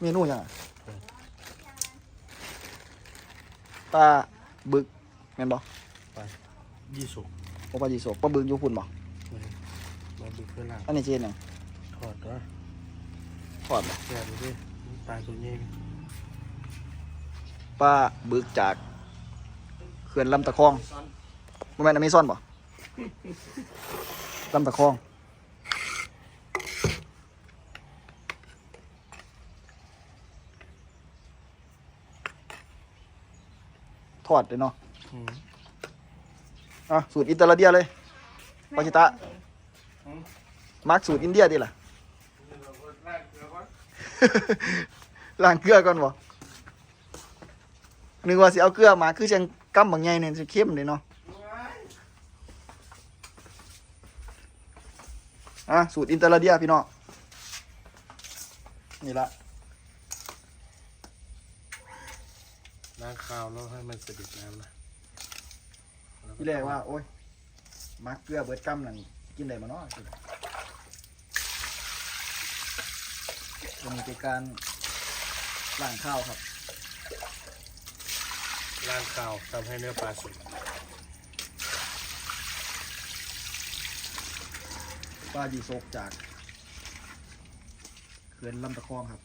เมนูหยังอะปลาบึกแม่นบ่ยี่สุกบ่ปลาจีโศกปลาบึกอยู่พุ่นบ่มาบึกเพื่อนหลังอันนี้สิเฮ็ดหยังถอดวะทอดบ่แกะดูดิปลาตัวนี้ปลาบึกจากเขื่อนลำตะคองบ่แม่นอเมซอนบ่ลำตะคอง ทอดเลยเนาะอืมอะสูตรอิตาเลียเลยปาชิตะมักสูตรอินเดียดิล่ะ ล้างเกลือก่อนบ่นึกว่าสิเอาเกลือมาคือจังกำบางใหญ่เนี่ยสิเข้มเลยเนาะอะสูตรอินเตอร์เดียพี่น้องนี่ละ ล้างข้าวแล้วให้มันสะดิดน้ำนะที่แรกว่าโอ้ยมักเกลือเบิดกำนั่นกินได้มาเนาะจะมีเป็นการล้างข้าวครับล้างข้าวทำให้เนื้อปลาสุกปลาดีโซกจากเขื่อนลำตะคองครับ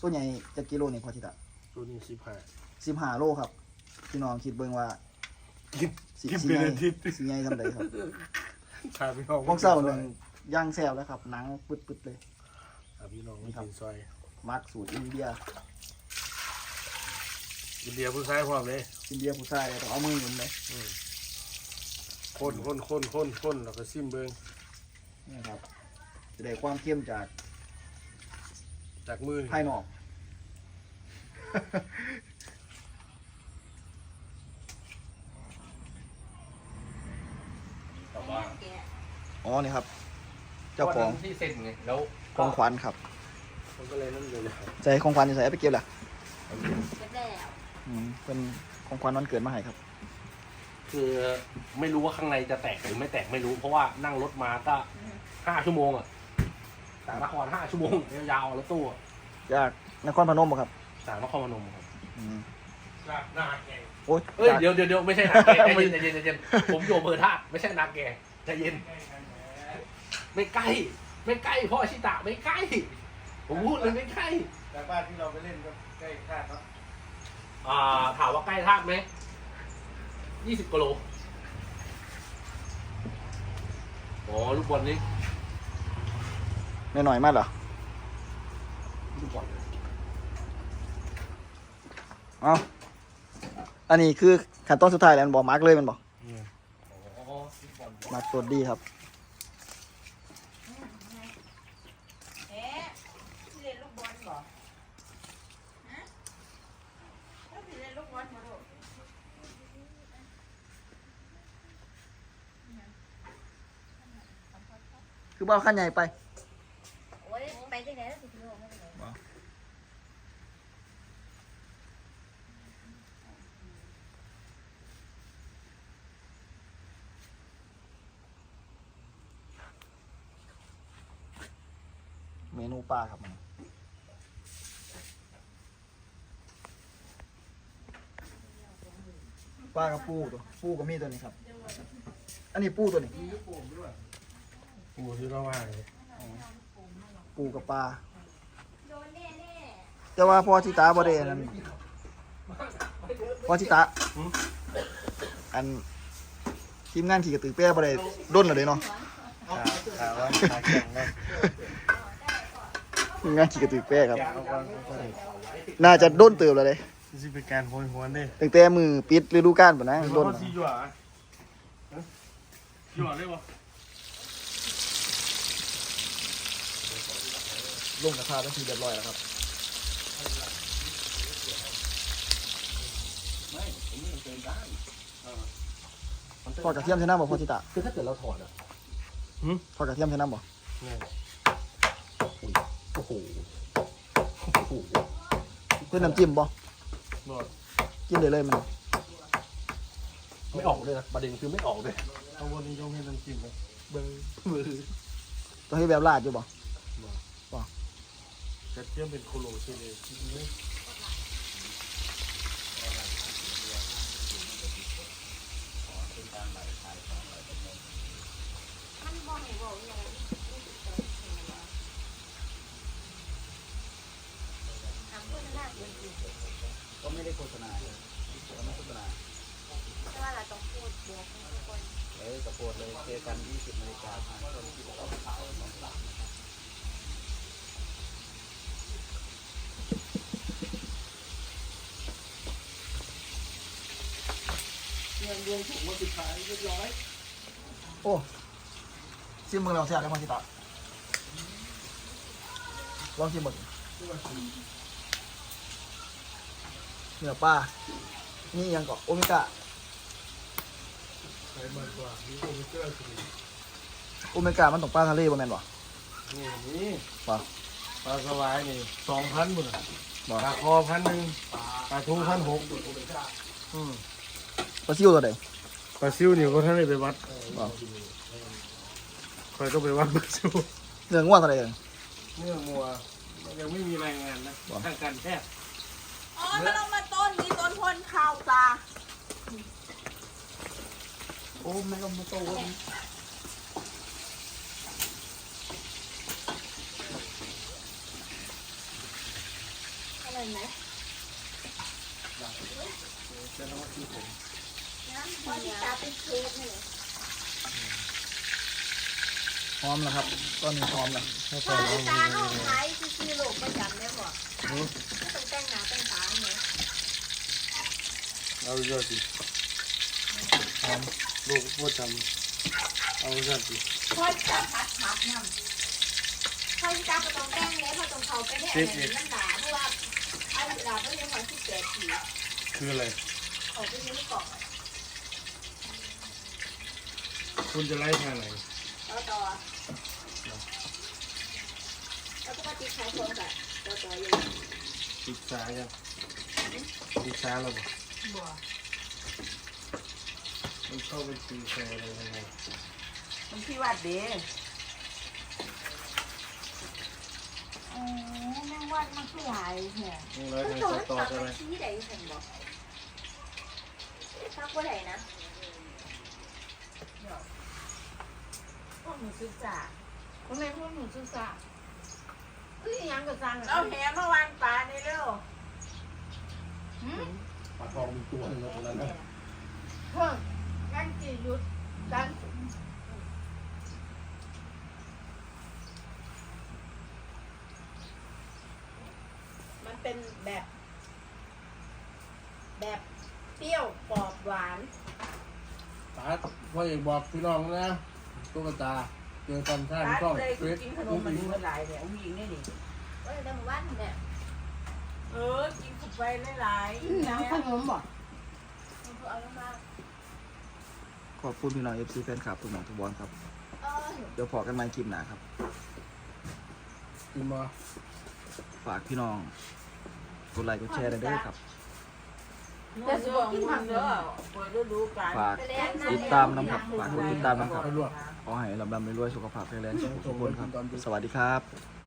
ตัวใหญ่จะกิโลนี่พอทิตะ ตัวนี้สิบห้าสิบห้าโลครับ พี่น้องคิดเบิ่งว่ากิน สิกินสิเป็นใหญ่อาทิตย์ สิใหญ่ทำไดครับพาพี่น้องพวกเศร้าหนึ่งย่างแซ่บแล้วครับหนังปึ๊ดๆเลยพาพี่น้องไปนี่ครับกินซอยมักสูตรอินเดียอินเดียผู้ชายพร้อมเลยอินเดียผู้ชายเลยต้องเอามือหนุนเลยคนคนคนคนคนแล้วก็ซิมเบิงนี่ครับจะได้ความเข้มจากจากมือนี่ภายนอก แต่ว่าอ๋อนี่ครับ เจ้าของที่เซ็นไงแล้วของขวัญครับมันก็เลยนั่นเลยนะใจของขวัญจะใส่ไปเก็บล่ะเก็บแล้วอืมเป็นของขวัญวันเกิดมาให้ครับ คือไม่รู้ว่าข้างในจะแตกหรือไม่แตกไม่รู้ เพราะว่านั่งรถมาก็ห้าชั่วโมงอะจากนครห้าชั่วโมงยาวๆแล้วตู้อะจากนครพนมบ่ครับ จากนครพนมครับอืมจากนาแกโอ้ยเอ้ยจากเดี๋ยวเดี๋ยวเดี๋ยวไม่ใช่นาแกใจเย็นใจเย็นใจเย็นผมอยู่อำเภอธาตุไม่ใช่นาแกใจเย็น ไม่ใกล้ ไม่ใกล้พ่อชิตะไม่ใกล้ ผมพูดเลยไม่ใกล้ จากบ้านที่เราไปเล่นก็ใกล้คาดเนาะอ่าถามว่าใกล้ธาตุไหมยี่สิบกิโลอ๋อลูกบอลนี้ หน่อยๆมากเหรอลูกบอลเอาอันนี้คือขั้นตอนสุดท้ายแล้วมันบอกมาร์กเลยมันบอกอืมอ๋อลูกบอลมาร์กตัวดีครับเอ๊ะที่เล่นลูกบอลบ่ฮะแล้วที่เล่นลูกบอลบ่ลูกคือบ่เอาขั้นใหญ่ไป โอ้ยไปที่ไหนแล้วสิพี่โลไม่ได้เลย เมนูปลาครับมันปลากับปูตัวปูกับมีตัวนี้ครับ อันนี้ปูตัวนี้ ปูที่เราว่าเลยปูกับปลาโดนแน่แน่แต่ว่าพอชิตาบ่ได้อันนั้นพอชิตาอันทีมงานขี่กระตือแป้บ่ได้ด้นเลยเนาะขาขาว่าขาแข็งเลยทีม งานขี่กระตือแป้ครับแกะเอาก่อนเอาก่อนน่าจะด้นเติบแล้วเลยนี่สิเป็นการโหยหวนเด้ตั้งแต่มือปิดฤดูกาลปุ่นนะหรือด้ว่านเขาสิหยั่วอะฮะหยั่วได้ปะลงกระทะแล้วทีเรียบร้อยแล้วครับไม่ผมนี่มันเกินได้ทอดกระเทียมใช่น้ำบ่พอชิตาคือถ้าเกิดเราถอดอะทอดกระเทียมใช่น้ำบ่เนี่ยโอ้โหโอ้โหเพื่อน้ำจิ้มบ่หมดกินได้เลยมันไม่ออกเลยนะประเด็นคือไม่ออกเลยเอาวันนี้ยกให้น้ำจิ้มเลยเบอร์เบอร์ต้องให้แบบลาดอยู่บ่บ่บ่ใส่ระเทียมเป็นโคโลเชเลมันบ่ให้บอกอย่าง ไม่ได้โฆษณาก็ไม่โฆษณาแต่ว่าเราต้องพูดบวกทุกคนเอ้ยกระโปดเลยเจอกัน20นาฬิกาทางช่องที่เราข่าวสองสามนะครับเงินรวมถุงวันสุดท้ายเรียบร้อยโอ้ซิมเมืองเราแซ่บได้มาสิตาลองชิมเบิ่ง เนื้อปลานี่ยังก็โอเมก้าใช้มันกว่านี่โอเมก้าสิโอเมก้ามันต้องปลาทะเลบ่แม่นบ่นี่นี่ปลาปลาสวายนี่สองพันหมดบ่ปลาคอพันหนึ่งปลาทูพันหกอืมปลาซิวตัวใดปลาซิวนี่ก็ท่านได้ไปวัดบ่คอยต้องไปวัดปลาซิวเนื้องัวตัวใดเอ่ยเนื้อมัวมันยังไม่มีรายงานนะว้าวทางการแพทย์ อ๋อมันลงมาต้นนี้ต้นพลข่าวปลาโอ้แม่ก็มาโตอะไรไหมนะพอที่ตาเป็นเค้กนี่หอมแล้วครับตอนนี้หอมแล้วถ้าพใส่อน้ที่ตาห้องไทยที่ซื้อโลกประจำได้บ่ไม่ ต้องแต่งหน้าแต่งตาเนี่ยำเอาเยอะสิหอมลูกว่าจำเอาเยอะสิพอที่ตาพัดพัดน้ำพอที่ตาก็ต้องแต่งเลยเพราะต้องเขาไปเนี่ยมันหนาเพราะว่าเอาเวลาต้องเรียนวันที่แปดทีคืออะไรเขาไปยืนเกาะคุณจะไล่ทางไหนต่อต่อแล้วปกติขายของแบบต่อต่ออยู่ ศึกษายังศึกษาแล้วบ่บ่มันเข้าไปตีแชร์อะไรยังไงมันที่วัดเด้อ๋อแม่งวัดมันคือหลายเนี่ยต้องไล่คือทางตัวสมันตอตัดใช่ไหมมันชี้ใดเห็นบ่ทักว่าไหนนะพวกหนูศึกษาทำไมพวกหนูศึกษา คืออหยังก็สั่งเอาแหเมื่อวานปลาในเร็วปลาทองมีตัวหนึงแล้วตรงนั้นนะเพิ่งกันจีหยุดกันมันเป็นแบบ แบบเปรี้ยวกรอบหวานตาพ่อเอกบอกพี่น้องนะตุ๊กตาเจอกันท่านร้านช่องเลยเฟซกินขนมมันเมื่อหลายเนี่ยผู้หญิงนี่นี่ก็เลยได้มาวัดเนี่ยเออกินเข้าไปหลายๆน้ำขนมบ่มันคือเอาลงมาขอบคุณพี่น้อง FC แฟนคลับทุกหมองทุกบอลครับเออเดี๋ยวพอกันใหม่คลิปหน้าครับ กินมาฝากพี่น้องกดไลค์กดแชร์ด้วยเด้อครับ แต่สิบอกมันเด้อเปิดฤดูกาลฝากติดตามน้ำครับฝากกดติดตามน้ำครับไปลวก ขอให้ลำลำรวยๆสุขภาพแข็งแรงทุกคนครับ สวัสดีครับ